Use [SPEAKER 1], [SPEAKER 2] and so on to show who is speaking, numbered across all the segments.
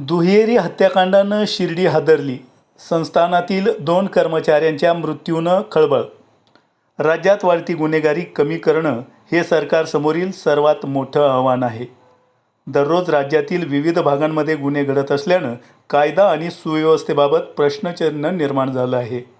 [SPEAKER 1] दुहेरी हत्याकांडानं शिर्डी हादरली. संस्थानातील दोन कर्मचाऱ्यांच्या मृत्यूनं खळबळ. राज्यात वाढती गुन्हेगारी कमी करणं हे सरकारसमोरील सर्वात मोठं आव्हान आहे. दररोज राज्यातील विविध भागांमध्ये गुन्हे घडत असल्यानं कायदा आणि सुव्यवस्थेबाबत प्रश्नचिन्ह निर्माण झालं आहे.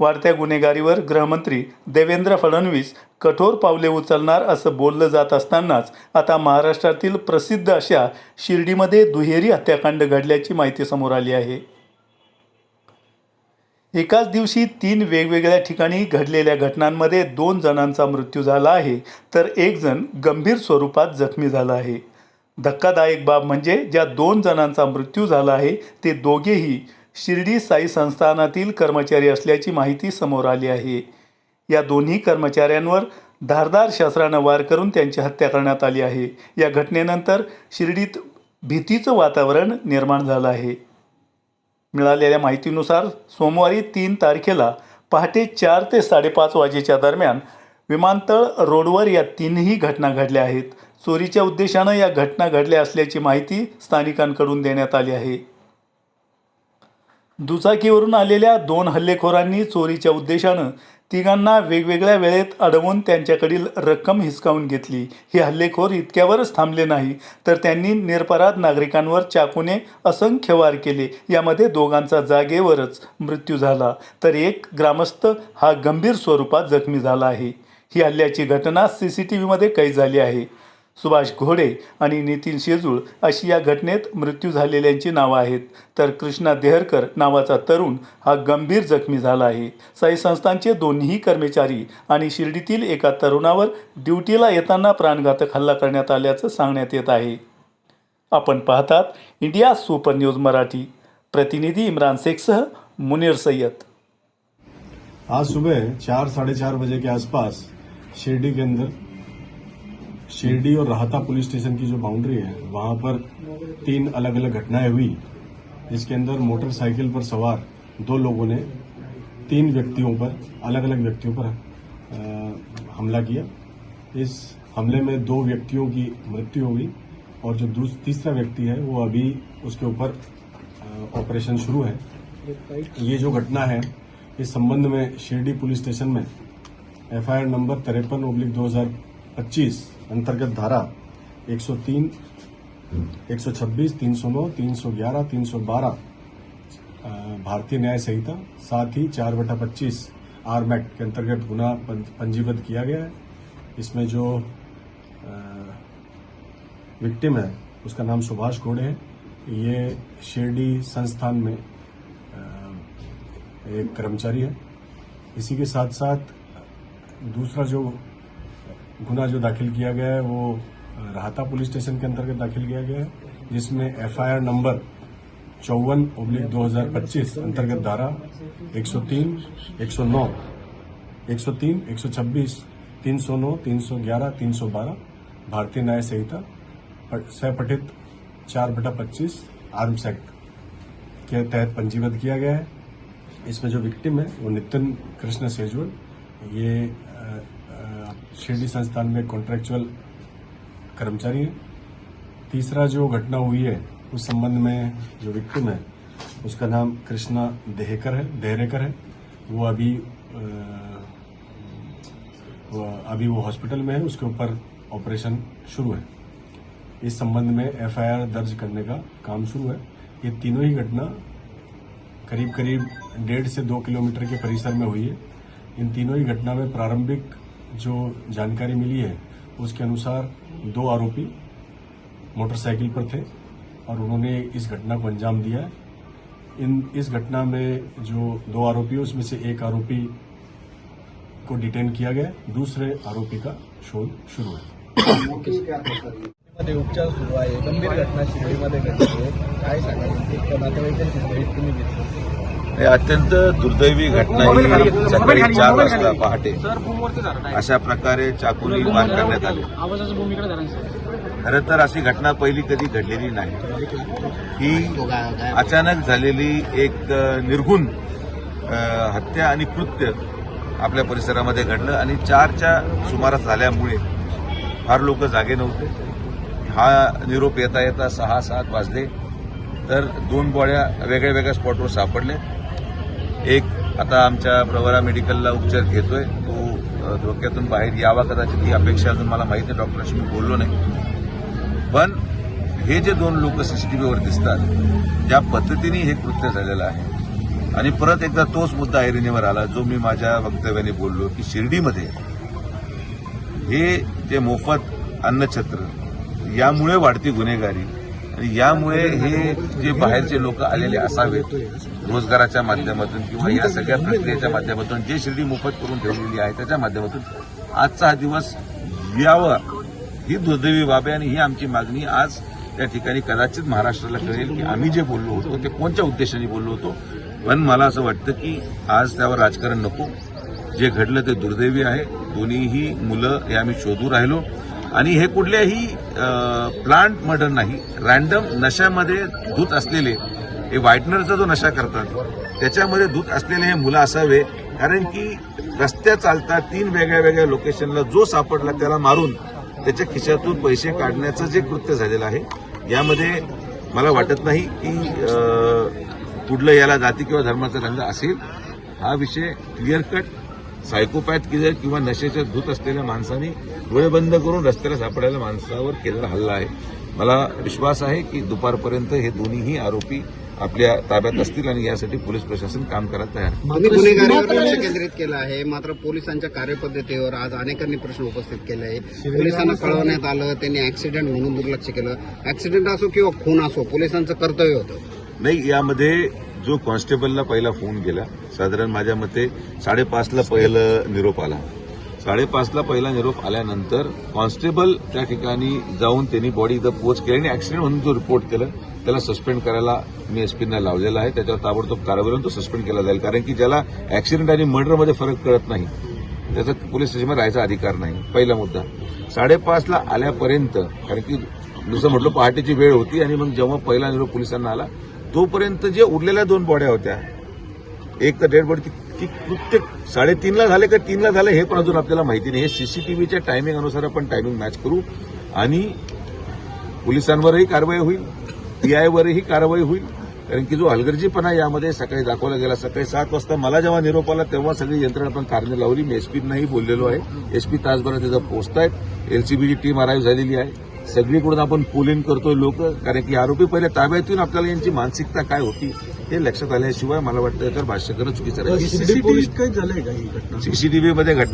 [SPEAKER 1] वाढत्या गुन्हेगारीवर गृहमंत्री देवेंद्र फडणवीस कठोर पावले उचलणार असं बोललं जात असतानाच आता महाराष्ट्रातील प्रसिद्ध अशा शिर्डीमध्ये दुहेरी हत्याकांड घडल्याची माहिती समोर आली आहे. एकाच दिवशी तीन वेगवेगळ्या ठिकाणी घडलेल्या घटनांमध्ये दोन जणांचा मृत्यू झाला आहे तर एक जण गंभीर स्वरूपात जखमी झाला आहे. धक्कादायक बाब म्हणजे ज्या दोन जणांचा मृत्यू झाला आहे ते दोघेही शिर्डी साई संस्थानातील कर्मचारी असल्याची माहिती समोर आली आहे. या दोन्ही कर्मचाऱ्यांवर धारदार शस्त्रानं वार करून त्यांची हत्या करण्यात आली आहे. या घटनेनंतर शिर्डीत भीतीचं वातावरण निर्माण झालं आहे. मिळालेल्या माहितीनुसार सोमवारी तीन तारखेला पहाटे चार ते साडेपाच वाजेच्या दरम्यान विमानतळ रोडवर या तीनही घटना घडल्या आहेत. चोरीच्या उद्देशानं या घटना घडल्या असल्याची माहिती स्थानिकांकडून देण्यात आली आहे. दुचाकीवरून आलेल्या दोन हल्लेखोरांनी चोरीच्या उद्देशानं तिघांना वेगवेगळ्या वेळेत अडवून त्यांच्याकडील रक्कम हिसकावून घेतली. हे हल्लेखोर इतक्यावरच थांबले नाही तर त्यांनी निरपराध नागरिकांवर चाकूने असंख्य वार केले. यामध्ये दोघांचा जागेवरच मृत्यू झाला तर एक ग्रामस्थ हा गंभीर स्वरूपात जखमी झाला आहे. ही हल्ल्याची घटना सी सी टी व्हीमध्ये कैद झाली आहे. सुभाष घोडे आणि नितीन शेजूळ अशी या घटनेत मृत्यू झालेल्यांची नावं आहेत. तर कृष्णा देहरकर नावाचा तरुण हा गंभीर जखमी झाला आहे. साई संस्थांचे दोन्ही कर्मचारी आणि शिर्डीतील एका तरुणावर ड्युटीला येताना प्राणघातक हल्ला करण्यात आल्याचं सांगण्यात येत आहे. आपण पाहतात इंडिया सुपर न्यूज मराठी. प्रतिनिधी इम्रान शेखसह मुनीर सय्यद.
[SPEAKER 2] आज सुबह चार साढ़े चार बजे के आसपास शिरडी के अंदर शिरडी और राहता पुलिस स्टेशन की जो बाउंड्री है वहाँ पर तीन अलग अलग घटनाएँ हुई जिसके अंदर मोटरसाइकिल पर सवार दो लोगों ने तीन व्यक्तियों पर अलग अलग व्यक्तियों पर अ, हमला किया। इस हमले में दो व्यक्तियों की मृत्यु हो गई और जो तीसरा व्यक्ति है वो अभी उसके ऊपर ऑपरेशन शुरू है। ये जो घटना है इस संबंध में शिरडी पुलिस स्टेशन में एफआईआर नंबर तिरपन ओब्लिक दो अंतर्गत धारा 103, 126, 309, 311, 312 अ, भारतीय न्याय संहिता साथ ही चार बटा पच्चीस आर्म एक्ट के अंतर्गत गुना पंजीबद्ध किया गया है। इसमें जो विक्टिम है उसका नाम सुभाष घोड़े है। ये शिरडी संस्थान में एक कर्मचारी है। इसी के साथ साथ दूसरा जो गुना जो दाखिल किया गया है वो राहता पुलिस स्टेशन के अंतर्गत दाखिल किया गया है जिसमें एफआईआर नंबर चौवन ओब्लिक दो अंतर्गत धारा 103, 109, 103, 126, 309, 311, 312 भारतीय न्याय संहिता प- सपठित चार बटा पच्चीस आर्म्स एक्ट के तहत पंजीबद्ध किया गया है। इसमें जो विक्टिम है वो नितिन कृष्ण सेजवल। ये शिरडी संस्थान में कॉन्ट्रेक्चुअल कर्मचारी है। तीसरा जो घटना हुई है, उस संबंध में जो विक्टिम है, उसका नाम कृष्णा देहकर है, देहरेकर है। वो अभी वो अभी वो हॉस्पिटल में है, उसके ऊपर ऑपरेशन शुरू है। इस संबंध में एफआईआर दर्ज करने का काम शुरू है। ये तीनों ही घटना करीब करीब डेढ़ से दो किलोमीटर के परिसर में हुई है। इन तीनों ही घटना में प्रारंभिक जो जानकारी मिली है, उसके अनुसार दो आरोपी मोटरसाइकिल पर थे और उन्होंने इस घटना को अंजाम दिया है। इन, इस घटना में जो दो आरोपी है, उसमें से एक आरोपी को डिटेन किया गया दूसरे आरोपी का शोध शुरू है।
[SPEAKER 3] उपचार सुरू आहे. गंभीर घटना शिर्डीमध्ये घडली घेतली.
[SPEAKER 4] हे अत्यंत दुर्दैवी घटना ही सकाळी चार वाजता पहाटे. अशा प्रकारे चाकूनी वार करण्यात आले. खरं तर अशी घटना पहिली कधी घडलेली नाही. ही अचानक झालेली एक अ, हत्या आणि कृत्य आपल्या परिसरामध्ये घडलं आणि चारच्या सुमारास झाल्यामुळे फार लोक जागे नव्हते. हा निरोप येता येता सहा सात वाजले. तर दोन बॉड्या वेगळ्या वेगळ्या स्पॉटवर सापडल्या एक आता आमच्या प्रवरा मेडिकलला उपचार घेतोय. तो धोक्यातून बाहेर यावा कदाचित ही अपेक्षा अजून मला माहिती आहे. डॉक्टरांशी मी बोललो नाही. पण हे जे दोन लोक सीसीटीव्हीवर दिसतात ज्या पद्धतीने हे कृत्य झालेलं आहे आणि परत एकदा तोच मुद्दा ऐरणीवर आला जो मी माझ्या वक्तव्याने बोललो की शिर्डीमध्ये हे जे मोफत अन्नछत्र यामुळे वाढती गुन्हेगारी यामुळे हे जे बाहेरचे लोक आलेले असावेत रोजगाराच्या माध्यमातून किंवा या सगळ्या प्रक्रियेच्या माध्यमातून जे शिर्डी मोफत करून ठेवलेली आहे त्याच्या माध्यमातून आजचा हा दिवस यावा. ही दुर्दैवी बाब आहे आणि ही आमची मागणी आज त्या ठिकाणी कदाचित महाराष्ट्राला कळेल की आम्ही जे बोललो होतो ते कोणत्या उद्देशाने बोललो होतो. पण मला असं वाटतं की आज त्यावर राजकारण नको. जे घडलं ते दुर्दैवी आहे. दोन्हीही मुलं हे आम्ही शोधू राहिलो. आणि हे कुठल्याही प्लांट मर्डर नाही. रॅन्डम नशामध्ये दूत असलेले हे व्हाईटनरचा जो नशा करतात त्याच्यामध्ये दूत असलेले हे मुलं असावे. कारण की रस्त्या चालता तीन वेगळ्या वेगळ्या लोकेशनला जो सापडला त्याला मारून त्याच्या खिशातून पैसे काढण्याचं जे कृत्य झालेलं आहे यामध्ये मला वाटत नाही की कुठलं याला जाती किंवा धर्माचा रंग असेल. हा विषय क्लिअर कट सायकोपॅथ किलर किंवा नशेच्या धूत असलेल्या माणसाने डोळे बंद करून रस्त्याला सापडायला माणसावर केलेला हल्ला आहे. मला विश्वास आहे की दुपारपर्यंत हे दोन्हीही आरोपी आपल्या ताब्यात असतील आणि यासाठी पोलीस प्रशासन काम करायला तयार
[SPEAKER 5] केंद्रित केलं आहे. मात्र पोलिसांच्या कार्यपद्धतीवर आज अनेकांनी प्रश्न उपस्थित केले आहे पोलिसांना कळवण्यात आलं त्यांनी ऍक्सिडेंट म्हणून दुर्लक्ष केलं. ऍक्सिडेंट असो किंवा खून असो पोलिसांचं कर्तव्य होतं.
[SPEAKER 4] नाही यामध्ये जो कॉन्स्टेबलला पहिला फोन गेला साधारण माझ्या मते साडेपाचला पहिलं निरोप आला. साडेपाचला पहिला निरोप आल्यानंतर कॉन्स्टेबल त्या ठिकाणी जाऊन त्यांनी बॉडी इथं पोच केली आणि ऍक्सिडेंट म्हणून जो रिपोर्ट केलं. त्याला सस्पेंड करायला मी एसपींना लावलेला आहे. त्याच्यावर ताबडतोब कारवाई तो सस्पेंड केला जाईल. कारण की ज्याला ऍक्सिडेंट आणि मर्डरमध्ये फरक कळत नाही. त्याचा पोलीस स्टेशनमध्ये राहायचा अधिकार नाही. पहिला मुद्दा. साडेपाचला आल्यापर्यंत कारण की जसं म्हटलं पहाटेची वेळ होती आणि मग जेव्हा पहिला निरोप पोलिसांना आला तोपर्यंत जे उरलेल्या दोन बॉड्या होत्या एक तर डेड बॉडी की कृत्य साडेतीनला झाले का तीनला झाले हे पण अजून आपल्याला माहिती नाही. हे सीसीटीव्हीच्या टायमिंग अनुसार आपण टायमिंग मॅच करू आणि पोलिसांवरही कारवाई होईल पीआयवरही कारवाई होईल. कारण की जो हलगर्जीपणा यामध्ये सकाळी दाखवला गेला सकाळी सात वाजता मला जेव्हा निरोप आला तेव्हा सगळी यंत्रणा आपण कारणे लावली. मी एसपींनाही बोललेलो आहे. एसपी तासभरात तिथं पोहोचतायत. एलसीबीची टीम अराईव्ह झालेली आहे. सगळीकडून आपण पोलिंग करतोय लोक कारण की आरोपी पहिले ताब्यात येऊन आपल्याला यांची मानसिकता काय होती हे लक्षात आल्याशिवाय मला वाटतं याच्यावर भाष्य करणं चुकीचं राहील.
[SPEAKER 2] सीसीटीव्ही काही झालंय का ही घटना?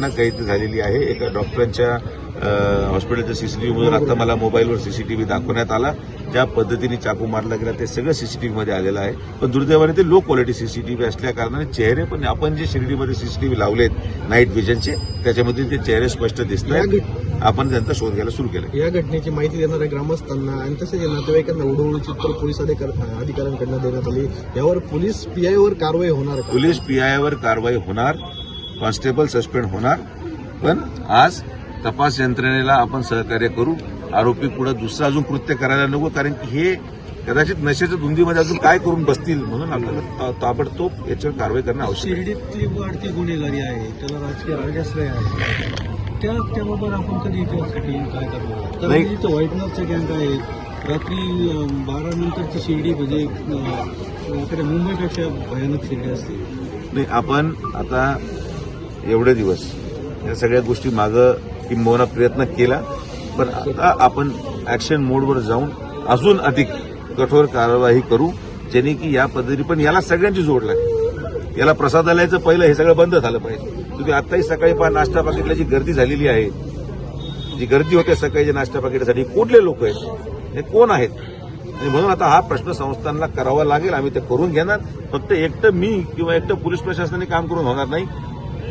[SPEAKER 4] कैद झालेली आहे. एका डॉक्टरांच्या हॉस्पिटलच्या सीसीटीव्हीमधून आता मला मोबाईलवर सीसीटीव्ही दाखवण्यात आला. ज्या पद्धतीने चाकू मारला गेला ते सगळं सीसीटीव्हीमध्ये आलेलं आहे. पण दुर्दैवाने ते लो क्वालिटी सीसीटीव्ही असल्या कारणाने चेहरे पण आपण जे शिर्डीमध्ये सीसीटीव्ही लावलेत नाईट विजनचे त्याच्यामध्ये ते चेहरे स्पष्ट दिसत आहेत. आपण त्यांचा शोध घ्यायला सुरू केला
[SPEAKER 3] या घटनेची माहिती देणाऱ्या ग्रामस्थांना आणि तसेच नातेवाईकांना उडवणूची उत्तर पोलीस अधिकाऱ्यांकडनं देण्यात आली. यावर पोलीस पीआयवर कारवाई होणार
[SPEAKER 4] पोलीस पीआयवर कारवाई होणार. कॉन्स्टेबल सस्पेंड होणार. पण आज तपास यंत्रणेला आपण सहकार्य करू. आरोपी पुढे दुसरं अजून कृत्य करायला नको कारण की हे कदाचित नशेच्या धुंदीमध्ये अजून काय करून बसतील म्हणून आपल्याला ताबडतोब याच्यावर कारवाई करणं आवश्यक आहे.
[SPEAKER 6] शिर्डीतली वाढती गुन्हेगारी आहे त्याला राजकीय राजाश्रय आहे. त्या त्याबाबत आपण कधी त्यासाठी काय करणार? कारण. इथं व्हाईटनरच्या गँग आहेत. रात्री बारा नंतरची शिर्डी म्हणजे इकडे मुंबईपेक्षा भयानक शिर्डी असते.
[SPEAKER 4] नाही आपण आता एवढे दिवस या सगळ्या गोष्टी मागं किंबहुना प्रयत्न केला पण आता आपण ऍक्शन मोडवर जाऊन अजून अधिक कठोर कारवाई करू ज्याने की या पद्धती पण याला सगळ्यांची जोड लागते याला प्रसादालयाचं पहिलं हे सगळं बंद झालं पाहिजे. तुम्ही आत्ताही सकाळी पहा नाश्ता पाकिटला जी गर्दी झालेली आहे जी गर्दी होते सकाळी नाश्ता पाकिटासाठी कुठले लोक आहेत? हे कोण आहेत? आणि म्हणून आता हा प्रश्न संस्थांना करावा लागेल आम्ही ते करून घेणार. फक्त एकटं मी किंवा एकटं पोलीस प्रशासनाने काम करून होणार नाही.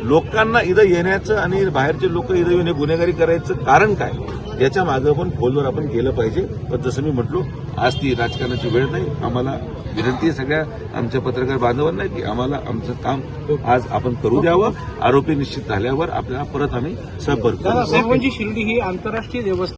[SPEAKER 4] लोकांना इथं येण्याचं आणि बाहेरचे लोक इथं येऊन गुन्हेगारी करायचं कारण काय याच्या मागं पण खोलवर आपण केलं पाहिजे पण जसं मी म्हटलो आज ती राजकारणाची वेळ नाही आम्हाला विनंती आहे सगळ्या आमच्या पत्रकार बांधवांना की आम्हाला आमचं काम आज आपण करू द्यावं आरोपी निश्चित झाल्यावर आपल्याला परत आम्ही संपर्क
[SPEAKER 7] शिर्डी ही आंतरराष्ट्रीय देवस्थान